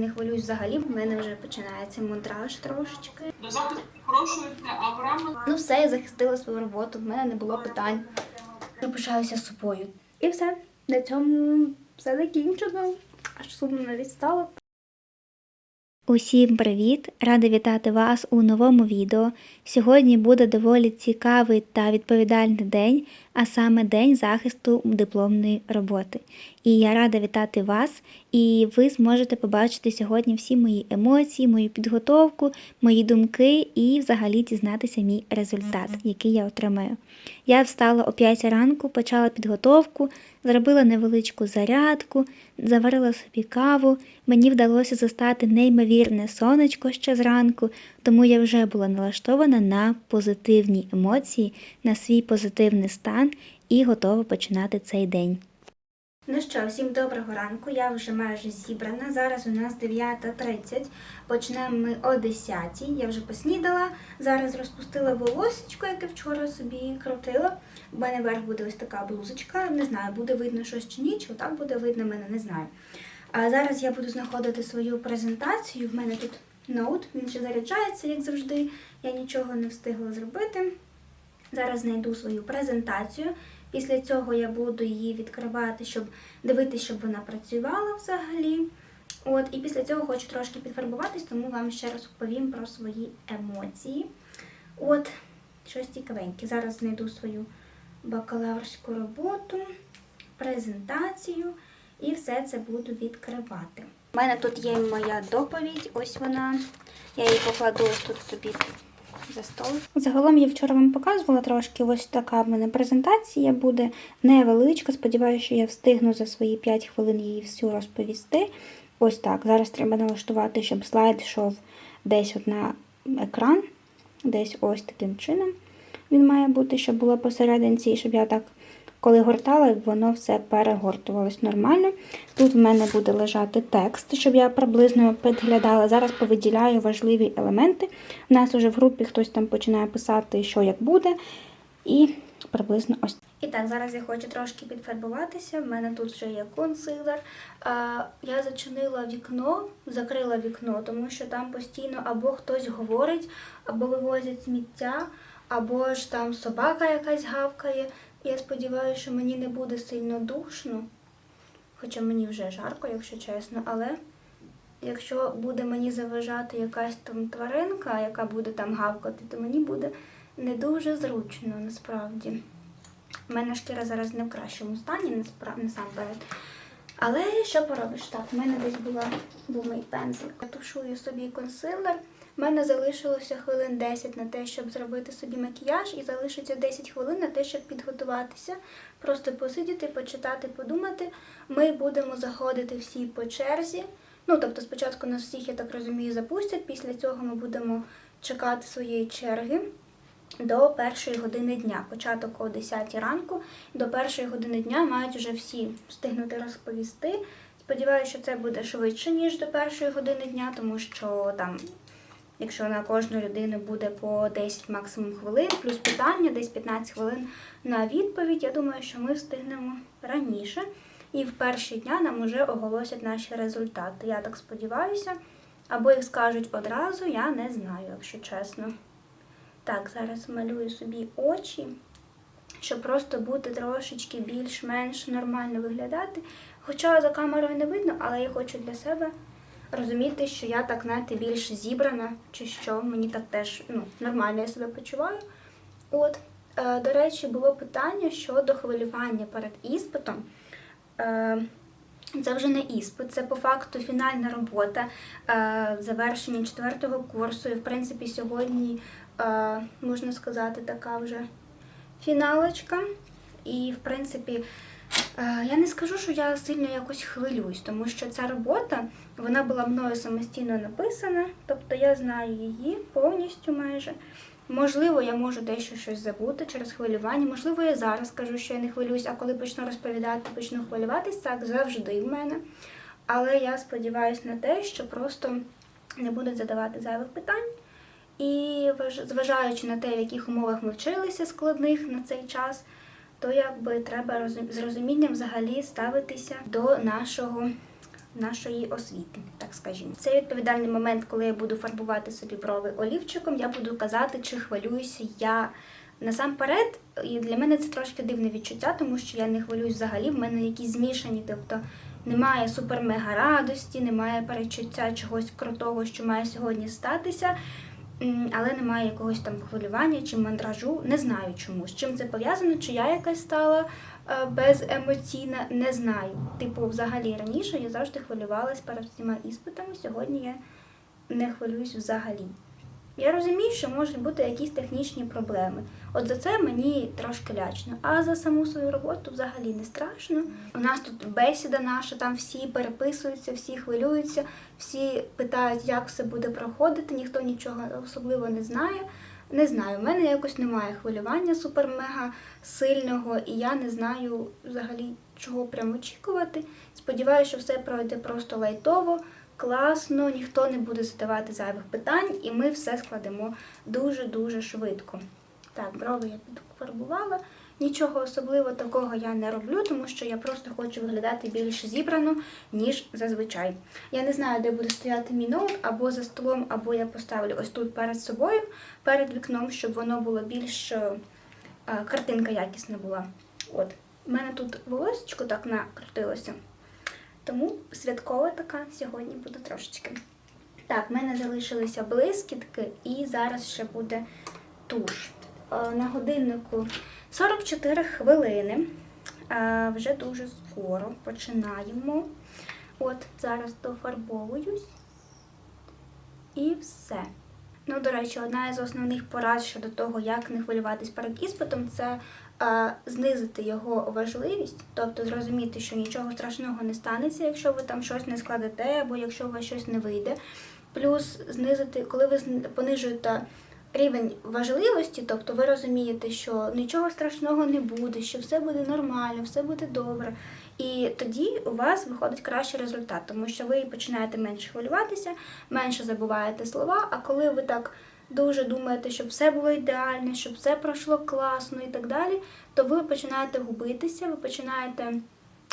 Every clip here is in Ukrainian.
Не хвилююсь взагалі, в мене вже починається монтраж трошечки. До захисту хорошується, а в рамках... Ну все, я захистила свою роботу, в мене не було питань. Я пишаюся собою. І все. На цьому все закінчено. Аж сумно навіть стало. Усім привіт! Рада вітати вас у новому відео. Сьогодні буде доволі цікавий та відповідальний день, а саме день захисту дипломної роботи. І я рада вітати вас, і ви зможете побачити сьогодні всі мої емоції, мою підготовку, мої думки і взагалі дізнатися мій результат, який я отримаю. Я встала о 5 ранку, почала підготовку, зробила невеличку зарядку, заварила собі каву. Мені вдалося застати неймовірне сонечко ще зранку, тому я вже була налаштована на позитивні емоції, на свій позитивний стан і готова починати цей день. Ну що, всім доброго ранку. Я вже майже зібрана. Зараз у нас 9.30. Почнемо ми о 10 Я вже поснідала. Зараз розпустила волосечко, яке вчора собі крутила. У мене верх буде ось така блузочка. Не знаю, буде видно щось чи ні, чи отак буде видно мене, не знаю. А зараз я буду знаходити свою презентацію. В мене тут ноут, він ще заряджається, як завжди. Я нічого не встигла зробити. Зараз знайду свою презентацію. Після цього я буду її відкривати, щоб дивитися, щоб вона працювала взагалі. От, і після цього хочу трошки підфарбуватись, тому вам ще розповім про свої емоції. От, щось цікавеньке. Зараз знайду свою бакалаврську роботу, презентацію і все це буду відкривати. У мене тут є моя доповідь, ось вона. Я її покладу ось тут собі за стол. Загалом я вчора вам показувала трошки. Ось така в мене презентація буде невеличка. Сподіваюся, що я встигну за свої 5 хвилин її всю розповісти. Ось так. Зараз треба налаштувати, щоб слайд йшов десь от на екран, десь ось таким чином. Він має бути, щоб було посерединці, і щоб я так, коли гортала, воно все перегортувалось нормально. Тут в мене буде лежати текст, щоб я приблизно підглядала. Зараз повиділяю важливі елементи. У нас уже в групі хтось там починає писати, що як буде. І приблизно ось. І так, зараз я хочу трошки підфарбуватися. В мене тут вже є консилер. Я зачинила вікно, закрила вікно, тому що там постійно або хтось говорить, або вивозять сміття, або ж там собака якась гавкає. Я сподіваюся, що мені не буде сильно душно. Хоча мені вже жарко, якщо чесно, але якщо буде мені заважати якась там тваринка, яка буде там гавкати, то мені буде не дуже зручно насправді. У мене шкіра зараз не в кращому стані, насамперед. Але що поробиш? Так, в мене десь була, був мій пензлик. Я тушую собі консилер. У мене залишилося хвилин 10 на те, щоб зробити собі макіяж, і залишиться 10 хвилин на те, щоб підготуватися. Просто посидіти, почитати, подумати. Ми будемо заходити всі по черзі. Ну, тобто, спочатку нас всіх, я так розумію, запустять. Після цього ми будемо чекати своєї черги до першої години дня. Початок о 10 ранку. До першої години дня мають вже всі встигнути розповісти. Сподіваюся, що це буде швидше, ніж до першої години дня, тому що там, якщо на кожну людину буде по 10 максимум хвилин, плюс питання, десь 15 хвилин на відповідь, я думаю, що ми встигнемо раніше. І в перші дня нам вже оголосять наші результати. Я так сподіваюся. Або їх скажуть одразу, я не знаю, якщо чесно. Так, зараз малюю собі очі, щоб просто бути трошечки більш-менш нормально виглядати. Хоча за камерою не видно, але я хочу для себе розуміти, що я так знаєте, більш зібрана, чи що мені так теж ну, нормально я себе почуваю. От, е, до речі, було питання щодо хвилювання перед іспитом. Е, це вже не іспит, це по факту фінальна робота е, завершення четвертого курсу. І в принципі сьогодні е, можна сказати така вже фіналочка. І в принципі, я не скажу, що я сильно якось хвилююсь, тому що ця робота вона була мною самостійно написана, тобто я знаю її повністю майже. Можливо, я можу дещо щось забути через хвилювання. Можливо, я зараз скажу, що я не хвилююсь, а коли почну розповідати, почну хвилюватись, так завжди в мене. Але я сподіваюся на те, що просто не будуть задавати зайвих питань. І зважаючи на те, в яких умовах ми вчилися складних на цей час, то якби треба з розумінням взагалі ставитися до нашого нашої освіти, так скажімо. Це відповідальний момент, коли я буду фарбувати собі брови олівчиком. Я буду казати, чи хвилююся я насамперед. І для мене це трошки дивне відчуття, тому що я не хвилююсь взагалі. В мене якісь змішані, тобто немає супер-мега радості, немає перечуття чогось крутого, що має сьогодні статися. Але немає якогось там хвилювання чи мандражу. Не знаю чому. З чим це пов'язано, чи я якась стала е, беземоційна, не знаю. Типу, взагалі раніше я завжди хвилювалась перед всіма іспитами. Сьогодні я не хвилююсь взагалі. Я розумію, що можуть бути якісь технічні проблеми. От за це мені трошки лячно. А за саму свою роботу взагалі не страшно. У нас тут бесіда наша, там всі переписуються, всі хвилюються, всі питають, як все буде проходити, ніхто нічого особливо не знає. Не знаю, в мене якось немає хвилювання супер-мега сильного, і я не знаю взагалі, чого прям очікувати. Сподіваюся, що все пройде просто лайтово, класно, ніхто не буде задавати зайвих питань, і ми все складемо дуже-дуже швидко. Так, брови я підфарбувала. Нічого особливо такого я не роблю, тому що я просто хочу виглядати більш зібрано, ніж зазвичай. Я не знаю, де буде стояти мій ноут, або за столом, або я поставлю ось тут перед собою, перед вікном, щоб воно було більш е, е, картинка якісна була. От. У мене тут волосечко так накрутилося. Тому святкова така сьогодні буде трошечки. Так, в мене залишилися блискітки, і зараз ще буде туш. Е, На годиннику 44 хвилини. Е, Вже дуже скоро починаємо. От, зараз дофарбовуюсь. І все. Ну, до речі, одна із основних порад щодо того, як не хвилюватись перед іспитом, це знизити його важливість, тобто зрозуміти, що нічого страшного не станеться, якщо ви там щось не складете, або якщо у вас щось не вийде. Плюс знизити, коли ви понижуєте рівень важливості, тобто ви розумієте, що нічого страшного не буде, що все буде нормально, все буде добре. І тоді у вас виходить кращий результат, тому що ви починаєте менше хвилюватися, менше забуваєте слова. А коли ви так дуже думаєте, щоб все було ідеально, щоб все пройшло класно і так далі, то ви починаєте губитися, ви починаєте.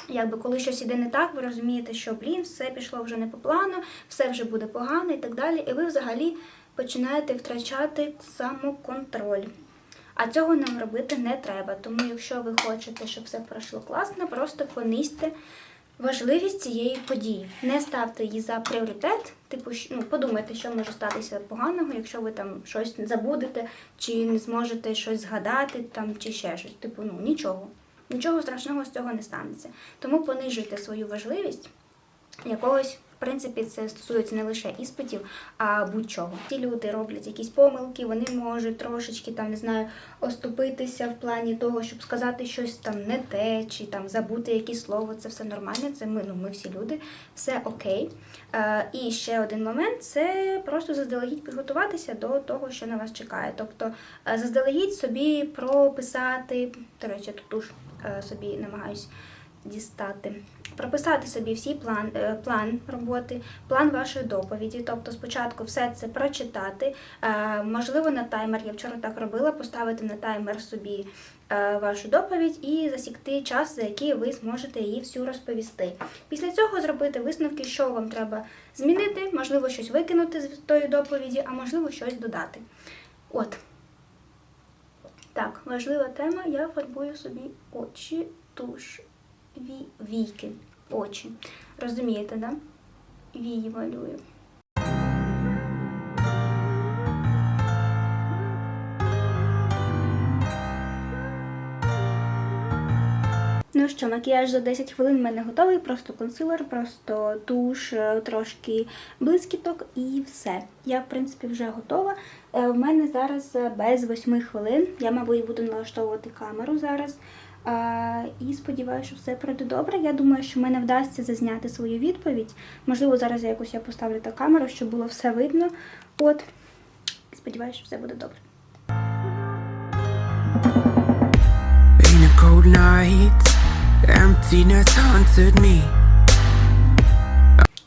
Якби коли щось іде не так, ви розумієте, що блін, все пішло вже не по плану, все вже буде погано і так далі. І ви взагалі починаєте втрачати самоконтроль. А цього нам робити не треба. Тому, якщо ви хочете, щоб все пройшло класно, просто понизьте важливість цієї події. Не ставте її за пріоритет. Типу, ну, подумайте, що може статися поганого, якщо ви там щось забудете, чи не зможете щось згадати, там, чи ще щось. Типу, ну нічого. Нічого страшного з цього не станеться. Тому понижуйте свою важливість якогось. Принципі, це стосується не лише іспитів, а будь-чого. Ті люди роблять якісь помилки, вони можуть трошечки там не знаю оступитися в плані того, щоб сказати щось там не те, чи там забути якесь слово. Це все нормально. Це ми, ну ми всі люди, все окей. Е, і ще один момент це просто заздалегідь підготуватися до того, що на вас чекає. Тобто е, заздалегідь собі прописати. До речі, тут уж е, собі намагаюсь дістати. Прописати собі всі план, е, план роботи, план вашої доповіді. Тобто спочатку все це прочитати. Е, Можливо, на таймер, я вчора так робила, поставити на таймер собі е, вашу доповідь і засікти час, за який ви зможете її всю розповісти. Після цього зробити висновки, що вам треба змінити, можливо, щось викинути з тої доповіді, а можливо, щось додати. От. Так, важлива тема. Я фарбую собі очі, туш, ві, війки, очі. Розумієте, да? Вії малюю. Ну що, макіяж за 10 хвилин в мене готовий, просто консилер, просто туш, е, трошки блискіток і все. Я, в принципі, вже готова. Е, В мене зараз е, без 8 хвилин. Я, мабуть, буду налаштовувати камеру зараз. І сподіваюся, що все пройде добре. Я думаю, що мене вдасться зазняти свою відповідь. Можливо, зараз я якось я поставлю та камеру, щоб було все видно. От, сподіваюся, що все буде добре. In a cold night, emptiness haunted me.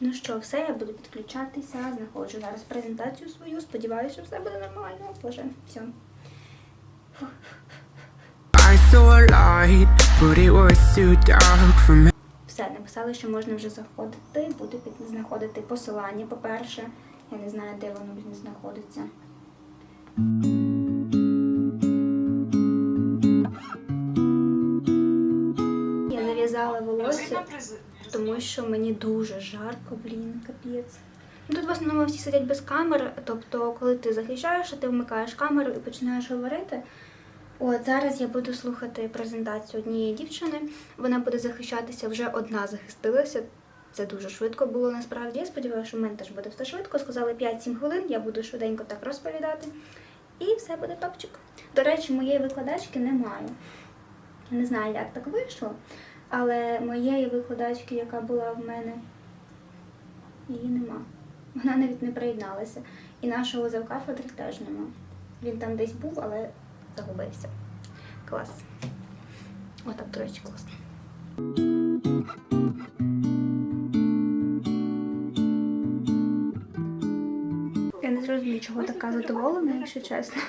Ну що, все, я буду підключатися. Знаходжу зараз презентацію свою. Сподіваюся, що все буде нормально. Боже, все. Все, написали, що можна вже заходити. Буду під знаходити посилання, по-перше. Я не знаю, де воно знаходиться. Я зав'язала волосся, тому що мені дуже жарко, блін, капець. Ну, Тут в основному всі сидять без камер, тобто, коли ти захищаєшся, ти вмикаєш камеру і починаєш говорити. От зараз я буду слухати презентацію однієї дівчини. Вона буде захищатися вже одна захистилася. Це дуже швидко було насправді. Я сподіваюся, що в мене теж буде все швидко. Сказали 5-7 хвилин, я буду швиденько так розповідати. І все буде топчик. До речі, моєї викладачки немає. Я не знаю, як так вийшло, але моєї викладачки, яка була в мене, її нема. Вона навіть не приєдналася. І нашого завкафедри теж нема. Він там десь був, але загубився. Клас. Отак, до речі, класно. Я не зрозумію, чого така задоволена, якщо чесно.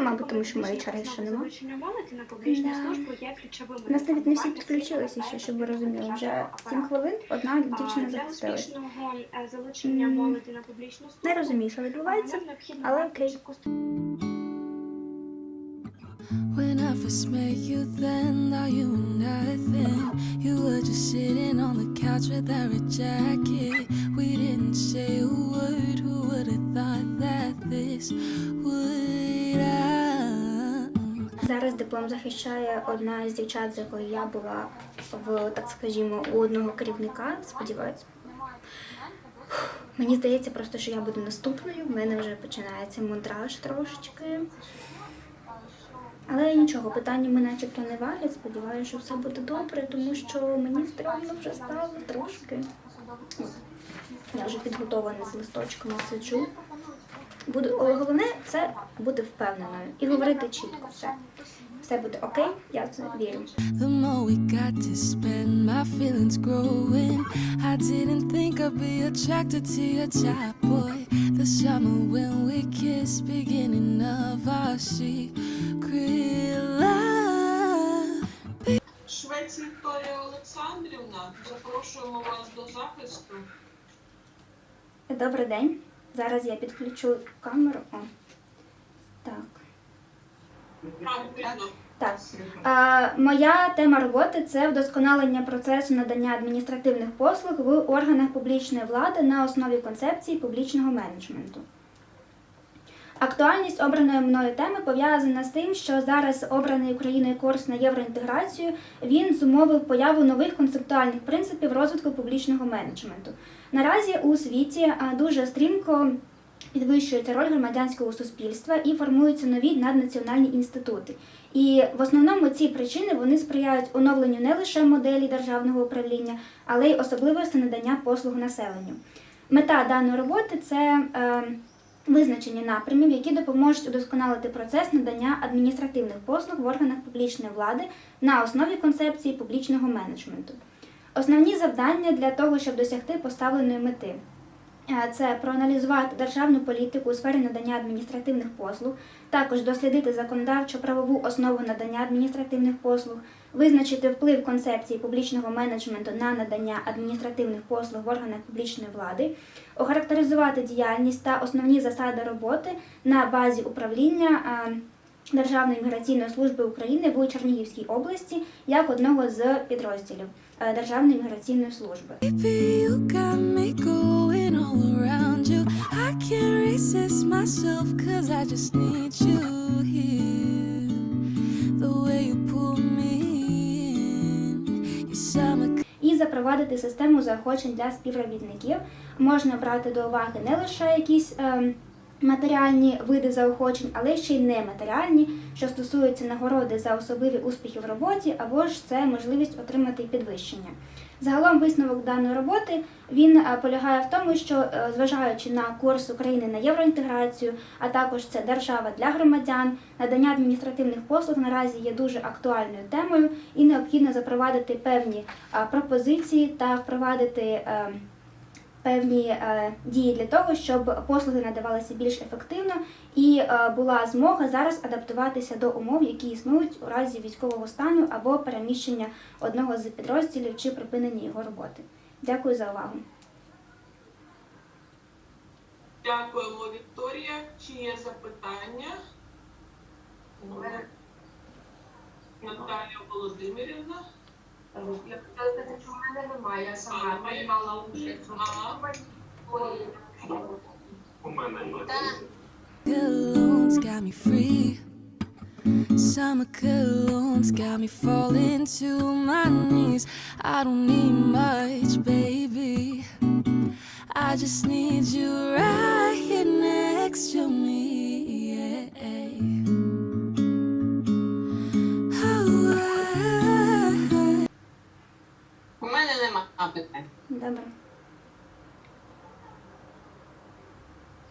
Мабуть, тому що моєї чари ще нема. Да. У нас навіть не всі підключилися ще, щоб ви розуміли. Вже 7 хвилин одна дівчина запустилась. е, Не розумію, що відбувається, але окей. When I first met you, then now you were nothing. You were just sitting on the couch without a jacket. We didn't say a word. Who would have thought that this would happen? Зараз диплом захищає одна з дівчат, з якою я була в, так скажімо, у одного керівника. Сподіваюсь. Мені здається просто, що я буду наступною. В мене вже починається монтраж трошечки. Але нічого, питання ми начебто не валять. Сподіваюся, що все буде добре, тому що мені стрьомно вже стало трошки. Я вже підготовлена з листочками сиджу. Буду, головне це бути впевненою і говорити чітко все. Все буде окей, я в це вірю. The more we got to spend, my feelings growing. I didn't think I'd be attracted to your type, boy. The summer when we kissed, beginning of our secret. Швець Вікторія Олександрівна, запрошуємо вас до захисту. Добрий день. Зараз я підключу камеру. О. Так. Так. А, моя тема роботи це вдосконалення процесу надання адміністративних послуг в органах публічної влади на основі концепції публічного менеджменту. Актуальність обраної мною теми пов'язана з тим, що зараз обраний Україною курс на євроінтеграцію він зумовив появу нових концептуальних принципів розвитку публічного менеджменту. Наразі у світі дуже стрімко підвищується роль громадянського суспільства і формуються нові наднаціональні інститути. І в основному ці причини вони сприяють оновленню не лише моделі державного управління, але й особливості надання послуг населенню. Мета даної роботи це е, визначення напрямів, які допоможуть удосконалити процес надання адміністративних послуг в органах публічної влади на основі концепції публічного менеджменту. Основні завдання для того, щоб досягти поставленої мети. Е, Це проаналізувати державну політику у сфері надання адміністративних послуг, також дослідити законодавчо-правову основу надання адміністративних послуг, визначити вплив концепції публічного менеджменту на надання адміністративних послуг в органах публічної влади, охарактеризувати діяльність та основні засади роботи на базі управління е, Державної міграційної служби України в Чернігівській області як одного з підрозділів е, Державної міграційної служби. Resist myself, cause I just need you here. The way you pull me in, your summer і запровадити систему заохочень для співробітників. Можна брати до уваги не лише якісь ем, матеріальні види заохочень, але ще й нематеріальні, що стосуються нагороди за особливі успіхи в роботі, або ж це можливість отримати підвищення. Загалом висновок даної роботи він е, полягає в тому, що е, зважаючи на курс України на євроінтеграцію, а також це держава для громадян, надання адміністративних послуг наразі є дуже актуальною темою і необхідно запровадити певні е, пропозиції та впровадити е, певні е, дії для того, щоб послуги надавалися більш ефективно і е, була змога зараз адаптуватися до умов, які існують у разі військового стану або переміщення одного з підрозділів чи припинення його роботи. Дякую за увагу. Дякуємо, Вікторія. Чи є запитання? Наталія Володимирівна. Colognes got me free. Summer colognes got me falling to my knees. I don't need much, baby. I just need you right here next to me. Добре.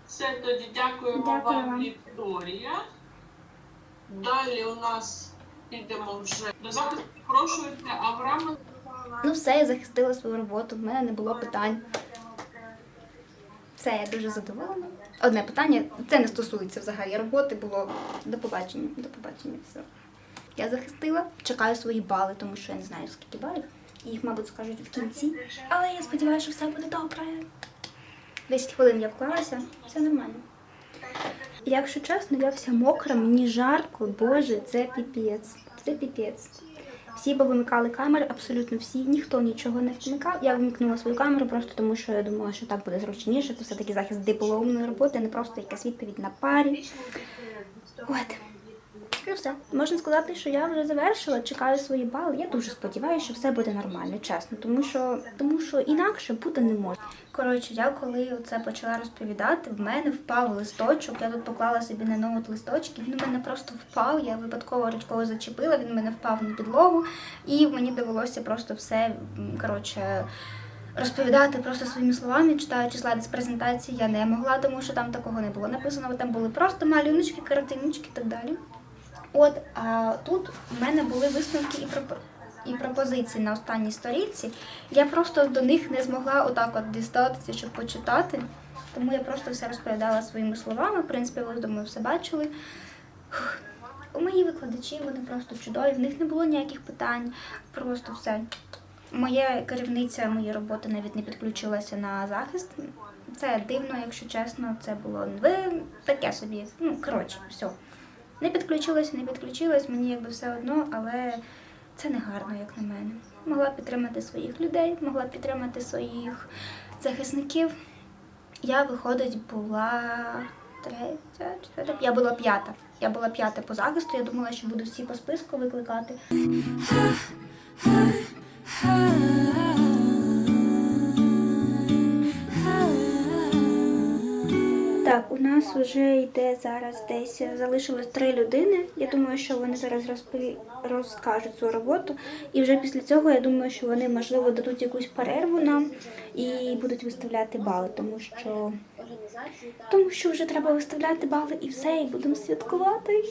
Все, тоді дякуємо Дякую вам, вам. Вікторія. Далі у нас підемо вже до захисту. Прошується Авраам. Ну все, я захистила свою роботу, в мене не було питань. Все, я дуже задоволена. Одне питання, це не стосується взагалі роботи, було до побачення. До побачення, все. Я захистила, чекаю свої бали, тому що я не знаю, скільки балів. Їх, мабуть, скажуть в кінці. Але я сподіваюся, що все буде добре. 10 хвилин я вклалася, все нормально. Якщо чесно, я вся мокра, мені жарко, боже, це піпець. Це піпець. Всі повимикали камери, абсолютно всі, ніхто нічого не вмикав. Я вимкнула свою камеру просто тому, що я думала, що так буде зручніше. Це все-таки захист дипломної роботи, а не просто якась відповідь на парі. От. Ну все, можна сказати, що я вже завершила, чекаю свої бали. Я дуже сподіваюся, що все буде нормально, чесно, тому що тому що інакше бути не може. Коротше, я коли це почала розповідати, в мене впав листочок. Я тут поклала собі на ноут листочки. Він у мене просто впав. Я випадково ручкою зачепила. Він у мене впав на підлогу, і мені довелося просто все коротше. Розповідати просто своїми словами, читаючи слайди з презентації, я не могла, тому що там такого не було написано. Там були просто малюночки, картиночки і так далі. От а тут в мене були висновки і пропо- і пропозиції на останній сторінці. Я просто до них не змогла отак от дістатися, щоб почитати. Тому я просто все розповідала своїми словами. В принципі, ви думаю, все бачили. У мої викладачі вони просто чудові, в них не було ніяких питань, просто все. Моя керівниця моєї роботи навіть не підключилася на захист. Це дивно, якщо чесно, це було ви таке собі. Ну, коротше, все. Не підключилась, не підключилась, мені якби все одно, але це не гарно, як на мене. Могла підтримати своїх людей, могла підтримати своїх захисників. Я, виходить, була третя, четверта. Я була п'ята. Я була п'ята по захисту. Я думала, що буду всі по списку викликати. Так, у нас вже йде зараз десь залишилось три людини. Я думаю, що вони зараз розпові... розкажуть свою роботу. І вже після цього я думаю, що вони можливо дадуть якусь перерву нам і будуть виставляти бали, тому що тому що вже треба виставляти бали і все, і будемо святкувати.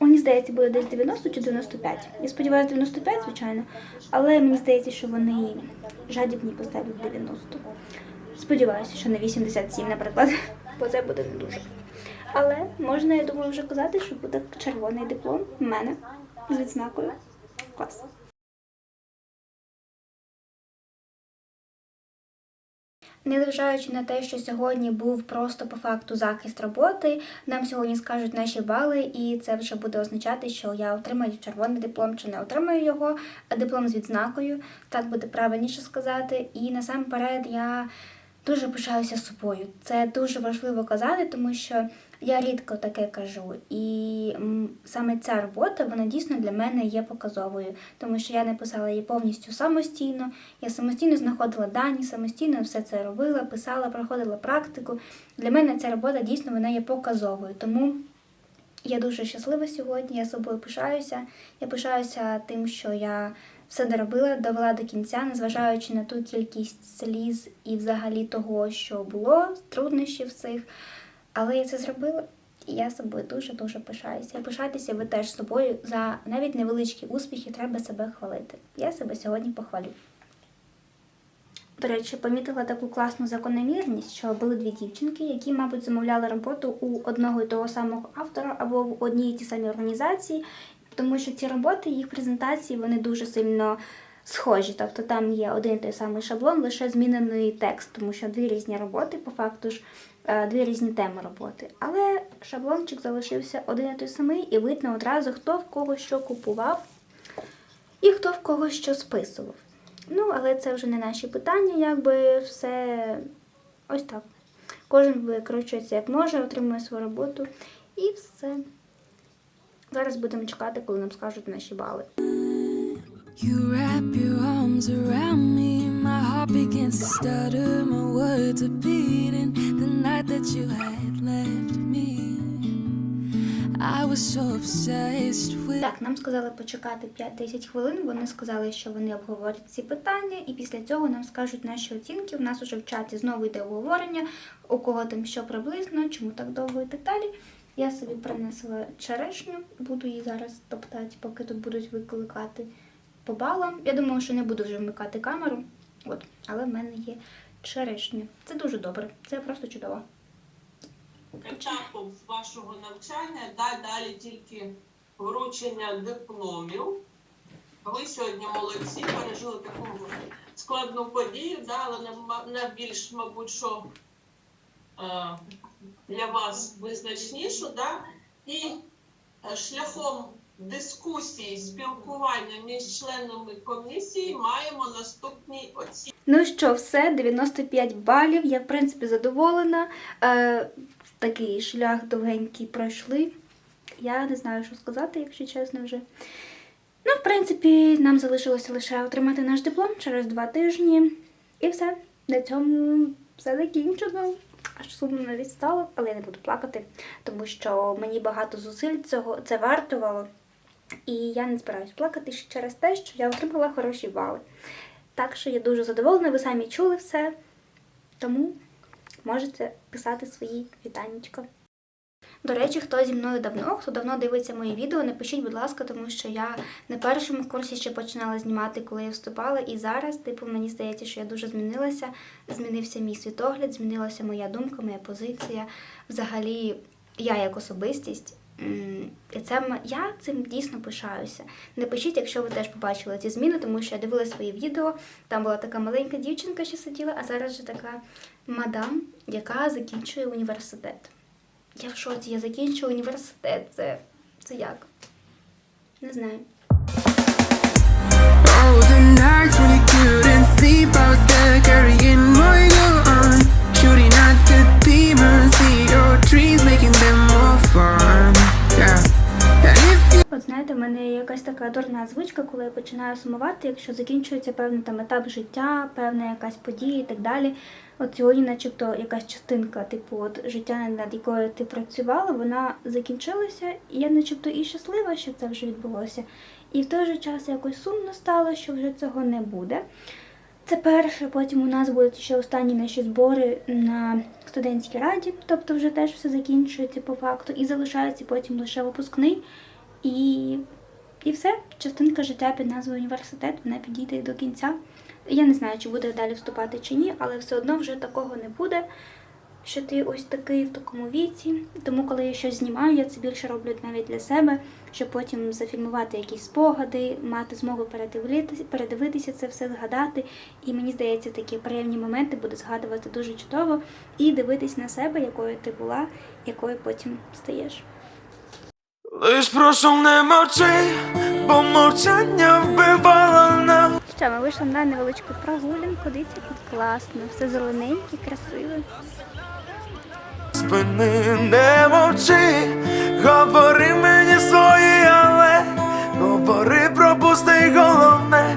Мені здається, буде десь 90 чи 95. Я сподіваюся, 95, звичайно, але мені здається, що вони жадібні поставлять 90. Сподіваюся, що не 87, наприклад, бо це буде не дуже. Але можна, я думаю, вже казати, що буде червоний диплом в мене з відзнакою. Клас. Незважаючи на те, що сьогодні був просто по факту захист роботи, нам сьогодні скажуть наші бали, і це вже буде означати, що я отримаю червоний диплом чи не отримаю його, а диплом з відзнакою. Так буде правильніше сказати. І насамперед я дуже пишаюся собою. Це дуже важливо казати, тому що я рідко таке кажу. І саме ця робота, вона дійсно для мене є показовою, тому що я написала її повністю самостійно. Я самостійно знаходила дані, самостійно все це робила, писала, проходила практику. Для мене ця робота дійсно вона є показовою. Тому я дуже щаслива сьогодні, я собою пишаюся. Я пишаюся тим, що я все доробила, довела до кінця, незважаючи на ту кількість сліз і взагалі того, що було, труднощів цих. Але я це зробила, і я собою дуже-дуже пишаюся. І пишайтеся ви теж собою за навіть невеличкі успіхи, треба себе хвалити. Я себе сьогодні похвалю. До речі, помітила таку класну закономірність, що були дві дівчинки, які, мабуть, замовляли роботу у одного і того самого автора або в одній і тій самій організації, тому що ці роботи, їх презентації, вони дуже сильно схожі. Тобто там є один той самий шаблон, лише змінений текст, тому що дві різні роботи, по факту ж е, дві різні теми роботи. Але шаблончик залишився один і той самий, і видно одразу, хто в кого що купував і хто в кого що списував. Ну, але це вже не наші питання, якби все ось так. Кожен викручується як може, отримує свою роботу і все. Зараз будемо чекати, коли нам скажуть наші бали. You wrap your arms around me, my heart begins to stutter, my words are beating. The night that you had left me, I was so obsessed with. Так, нам сказали почекати 5-10 хвилин. Вони сказали, що вони обговорять ці питання, і після цього нам скажуть наші оцінки. У нас уже в чаті знову йде обговорення, у кого там що приблизно, чому так довго і так далі. Я собі принесла черешню, буду її зараз топтати, поки тут будуть викликати по балам. Я думала, що не буду вже вмикати камеру, от, але в мене є черешня. Це дуже добре, це просто чудово. Етапом вашого навчання да, далі тільки вручення дипломів. Ви сьогодні молодці, пережили таку складну подію, да, але не, більш, мабуть, що е, для вас визначнішу. Да? І е, шляхом дискусії, спілкування між членами комісії маємо наступні оцінки. Ну що, все, 95 балів. Я, в принципі, задоволена. Е, такий шлях довгенький пройшли. Я не знаю, що сказати, якщо чесно вже. Ну, в принципі, нам залишилося лише отримати наш диплом через два тижні. І все. На цьому все закінчено. Аж сумно навіть стало, але я не буду плакати, тому що мені багато зусиль цього це вартувало. І я не збираюсь плакати ще через те, що я отримала хороші бали. Так що я дуже задоволена, ви самі чули все. Тому можете писати свої вітаннячка. До речі, хто зі мною давно, хто давно дивиться мої відео, напишіть, будь ласка, тому що я на першому курсі ще починала знімати, коли я вступала, і зараз, типу, мені здається, що я дуже змінилася. Змінився мій світогляд, змінилася моя думка, моя позиція. Взагалі, я як особистість. І це я цим дійсно пишаюся. Напишіть, якщо ви теж побачили ці зміни, тому що я дивилася свої відео. Там була така маленька дівчинка, що сиділа, а зараз вже така мадам, яка закінчує університет. Я в шоці, я закінчила університет. Це, це як? Не знаю. Oh, shooting at the demons, see your dreams, making them От знаєте, в мене є якась така дурна звичка, коли я починаю сумувати, якщо закінчується певний там етап життя, певна якась подія і так далі. От сьогодні, начебто, якась частинка, типу, от життя, над якою ти працювала, вона закінчилася, і я начебто і щаслива, що це вже відбулося. І в той же час якось сумно стало, що вже цього не буде. Це перше, потім у нас будуть ще останні наші збори на студентській раді, тобто вже теж все закінчується по факту, і залишається потім лише випускний. І, і все, частинка життя під назвою університет, вона підійде до кінця. Я не знаю, чи буде далі вступати чи ні, але все одно вже такого не буде, що ти ось такий в такому віці. Тому, коли я щось знімаю, я це більше роблю навіть для себе, щоб потім зафільмувати якісь спогади, мати змогу передивитися, передивитися це все, згадати. І мені здається, такі приємні моменти буду згадувати дуже чудово і дивитись на себе, якою ти була, якою потім стаєш. Лиш прошу не мовчи, бо мовчання вбивало нам. Що, ми вийшли на невеличку прогулянку, дивіться, тут класно, все зелененьке, красиве. Спини не мовчи, говори мені свої, але говори, пропусти головне,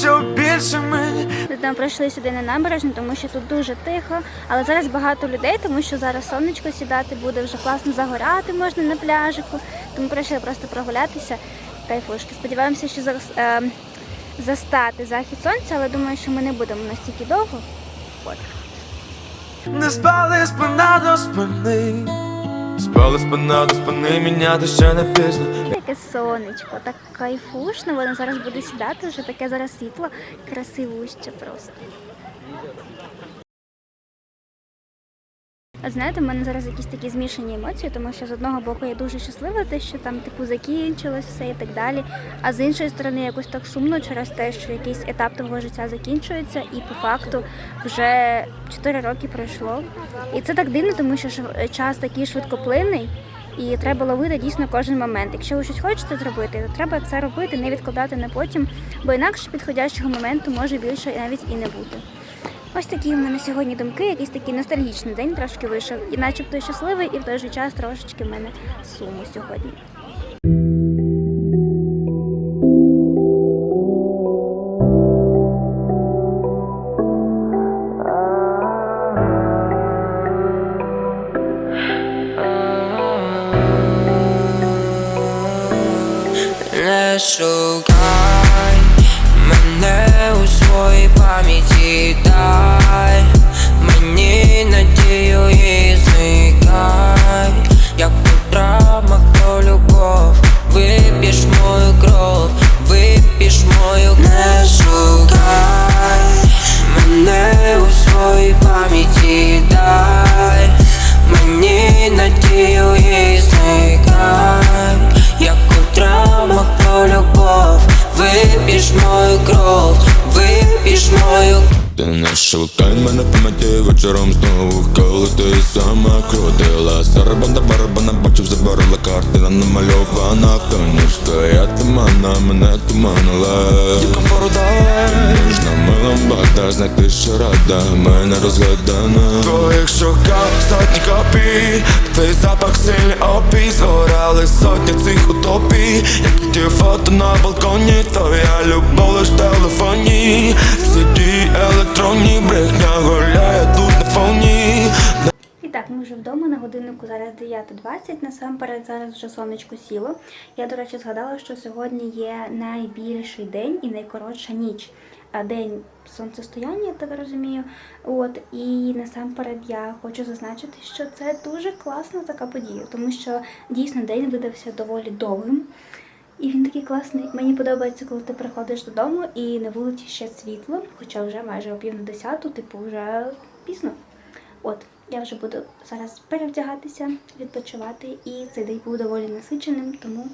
що більше мені Ми там прийшли сюди на набережну, тому що тут дуже тихо, але зараз багато людей, тому що зараз сонечко сідати буде, вже класно загорати можна на пляжику. Тому прийшли просто прогулятися. Кайфушки. Сподіваємося, що зараз е, застати захід сонця, але думаю, що ми не будемо настільки довго. От. не спали спина до спини. Спали спина до спини, міняти ще не пізно. Яке сонечко, так кайфушно, воно зараз буде сідати, вже таке зараз світло, красивуще просто. Знаєте, в мене зараз якісь такі змішані емоції, тому що з одного боку я дуже щаслива, те, що там типу закінчилось все і так далі. А з іншої сторони, якось так сумно через те, що якийсь етап твого життя закінчується, і по факту вже 4 роки пройшло. І це так дивно, тому що час такий швидкоплинний. І треба ловити дійсно кожен момент. Якщо ви щось хочете зробити, то треба це робити, не відкладати на потім, бо інакше підходящого моменту може більше навіть і не бути. Ось такі в мене сьогодні думки, якийсь такий ностальгічний день трошки вийшов. І начебто щасливий, і в той же час трошечки в мене суму сьогодні. Вип'єш мою не не шукай мене в пам'яті вечором знову. Коли ти сама крутила Сарабанда барабана бачив заборола картина намальована. Хто ніж стоятиме на мене туманила. Дівка форуда Ніжна мила бада знайти що рада Мене розглядана. Твоїх шукав сотні копій Твій запах сильний опій Згорали сотні цих утопій. Як ті фото на балконі Твоя любов лиш в телефоні. CD електронні брехня гуляє тут на фоні І так, ми вже вдома на годиннику зараз 9.20. Насамперед зараз вже сонечко сіло. Я, до речі, згадала, що сьогодні є найбільший день і найкоротша ніч. День сонцестояння, я так розумію. От і насамперед я хочу зазначити, що це дуже класна така подія, тому що дійсно день видався доволі довгим. І він такий класний. Мені подобається, коли ти приходиш додому і на вулиці ще світло, хоча вже майже о на десяту, типу, вже пізно. От, я вже буду зараз перевдягатися, відпочивати, і цей день був доволі насиченим, тому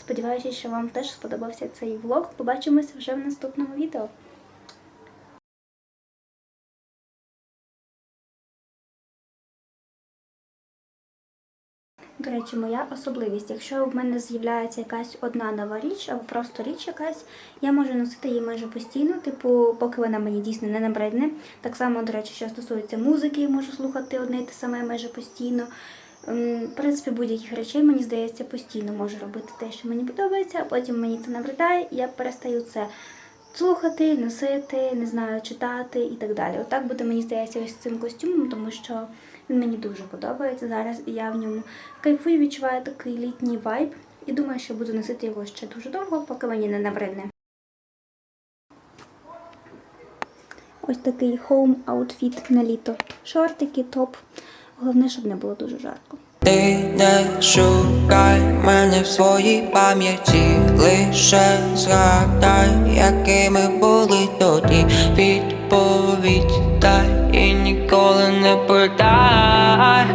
сподіваюся, що вам теж сподобався цей влог. Побачимося вже в наступному відео. До речі, моя особливість. Якщо в мене з'являється якась одна нова річ або просто річ якась, я можу носити її майже постійно, типу, поки вона мені дійсно не набридне. Так само, до речі, що стосується музики, можу слухати одне і те саме майже постійно. Ем, В принципі, будь-яких речей, мені здається, постійно можу робити те, що мені подобається, а потім мені це набридає, і я перестаю це слухати, носити, не знаю, читати і так далі. Отак буде, мені здається, ось цим костюмом, тому що він мені дуже подобається зараз, і я в ньому кайфую, відчуваю такий літній вайб. І думаю, що буду носити його ще дуже довго, поки мені не набридне. Ось такий хоум аутфіт на літо. Шортики, топ. Головне, щоб не було дуже жарко. Ти не шукай мене в своїй пам'яті, лише згадай, якими були тоді відповідь дай і ніколи не питай.